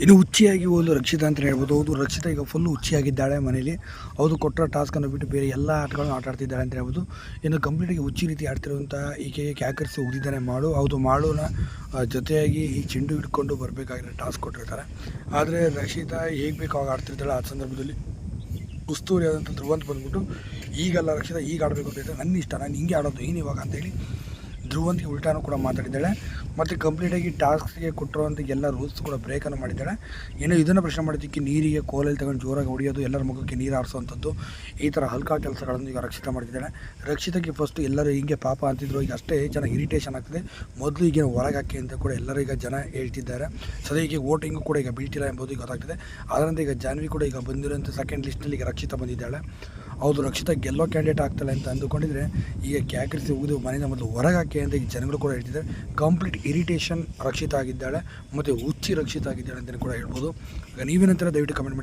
ಇನ್ನು ಹುಚ್ಚಿಯಾಗಿ ಹೋಲು ರಕ್ಷಿತ ಅಂತ ಹೇಳ್ಬೋದು. ಹೌದು, ರಕ್ಷಿತ ಈಗ ಫುಲ್ಲು ಹುಚ್ಚಿಯಾಗಿದ್ದಾಳೆ ಮನೇಲಿ. ಹೌದು ಕೊಟ್ಟರೆ ಟಾಸ್ಕನ್ನು ಬಿಟ್ಟು ಬೇರೆ ಎಲ್ಲ ಆಟಗಳನ್ನು ಆಟ ಆಡ್ತಿದ್ದಾಳೆ ಅಂತ ಹೇಳ್ಬೋದು. ಇನ್ನು ಕಂಪ್ಲೀಟಾಗಿ ಹುಚ್ಚಿ ರೀತಿ ಆಡ್ತಿರುವಂಥ ಈಕೆಗೆ ಕ್ಯಾಕರ್ಸಿ ಉಗಿದಿದ್ದಾನೆ ಮಾಡು. ಹೌದು, ಮಾಡುನ ಜೊತೆಯಾಗಿ ಈ ಚೆಂಡು ಹಿಡ್ಕೊಂಡು ಬರಬೇಕಾಗಿರೋ ಟಾಸ್ಕ್ ಕೊಟ್ಟಿರ್ತಾರೆ. ಆದರೆ ರಕ್ಷಿತಾ ಹೇಗೆ ಬೇಕು ಅವಾಗ ಆಡ್ತಿರ್ತಾಳೆ ಆ ಸಂದರ್ಭದಲ್ಲಿ? ಉಸ್ತೂರಿ ಆದಂಥ ಧ್ರುವಂತ ಬಂದ್ಬಿಟ್ಟು, ಈಗಲ್ಲ ರಕ್ಷಿತ ಈಗ ಆಡಬೇಕು ಅಂತ ನನ್ನ ಇಷ್ಟ ನಾನು ಹಿಂಗೆ ಆಡೋದು, ಏನು ಇವಾಗ ಅಂತೇಳಿ ಧ್ರುವಂತಿಗೆ ಉಲ್ಟಾನು ಕೂಡ ಮಾತಾಡಿದ್ದಾಳೆ. ಮತ್ತು ಕಂಪ್ಲೀಟಾಗಿ ಟಾಸ್ಕ್ಗೆ ಕೊಟ್ಟಿರುವಂಥ ಎಲ್ಲ ರೂಲ್ಸ್ ಕೂಡ ಬ್ರೇಕನ್ನು ಮಾಡಿದ್ದಾಳೆ. ಏನೋ ಇದನ್ನು ಪ್ರಶ್ನೆ ಮಾಡಿದ್ದಕ್ಕೆ ನೀರಿಗೆ, ಕೋಲಲ್ಲಿ ತಗೊಂಡು ಜೋರಾಗಿ ಹೊಡೆಯೋದು, ಎಲ್ಲರ ಮುಖಕ್ಕೆ ನೀರು ಹಾರಿಸುವಂಥದ್ದು ಈ ಥರ ಹಲ್ಕಾ ಕೆಲಸಗಳನ್ನು ಈಗ ರಕ್ಷಿತ ಮಾಡಿದ್ದಾಳೆ ರಕ್ಷಿತಕ್ಕೆ ಫಸ್ಟ್ ಎಲ್ಲರೂ ಹಿಂಗೆ ಪಾಪ ಅಂತಿದ್ರು, ಈಗ ಅಷ್ಟೇ ಜನ ಇರಿಟೇಷನ್ ಆಗ್ತದೆ. ಮೊದಲು ಈಗ ಹೊರಗೆ ಹಾಕಿ ಅಂತ ಕೂಡ ಎಲ್ಲರೂ ಈಗ ಜನ ಹೇಳ್ತಿದ್ದಾರೆ. ಸದ್ಯಕ್ಕೆ ವೋಟಿಂಗು ಕೂಡ ಈಗ ಬೀಳ್ತಿಲ್ಲ ಎಂಬುದು ಗೊತ್ತಾಗ್ತಿದೆ. ಅದರಂತೆ ಈಗ ಜಾನ್ವಿ ಕೂಡ ಈಗ ಬಂದಿರುವಂಥ ಸೆಕೆಂಡ್ ಲಿಸ್ಟ್ನಲ್ಲಿ ಈಗ ರಕ್ಷಿತ ಬಂದಿದ್ದಾಳೆ. ಹೌದು, ರಕ್ಷಿತ ಗೆಲ್ಲೋ ಕ್ಯಾಂಡಿಡೇಟ್ ಆಗ್ತಾಳೆ ಅಂತ ಅಂದುಕೊಂಡಿದ್ರೆ ಈಗ ಕ್ಯಾಕರಿಸಿ ಉಗಿದು ಮನೆಯಿಂದ ಮೊದಲು ಹೊರಗೆ ಹಾಕಿ ಅಂತ ಈ ಜನಗಳು ಕೂಡ ಹೇಳ್ತಿದ್ದಾರೆ. ಕಂಪ್ಲೀಟ್ ಇರಿಟೇಷನ್ ರಕ್ಷಿತ ಆಗಿದ್ದಾಳೆ, ಮತ್ತು ಹುಚ್ಚಿ ರಕ್ಷಿತ ಆಗಿದ್ದಾಳೆ ಅಂತಲೇ ಕೂಡ ಹೇಳ್ಬೋದು. ಈಗ ನೀವೇನಂತಾರೆ ದಯವಿಟ್ಟು ಕಮೆಂಟ್ ಮಾಡಿ.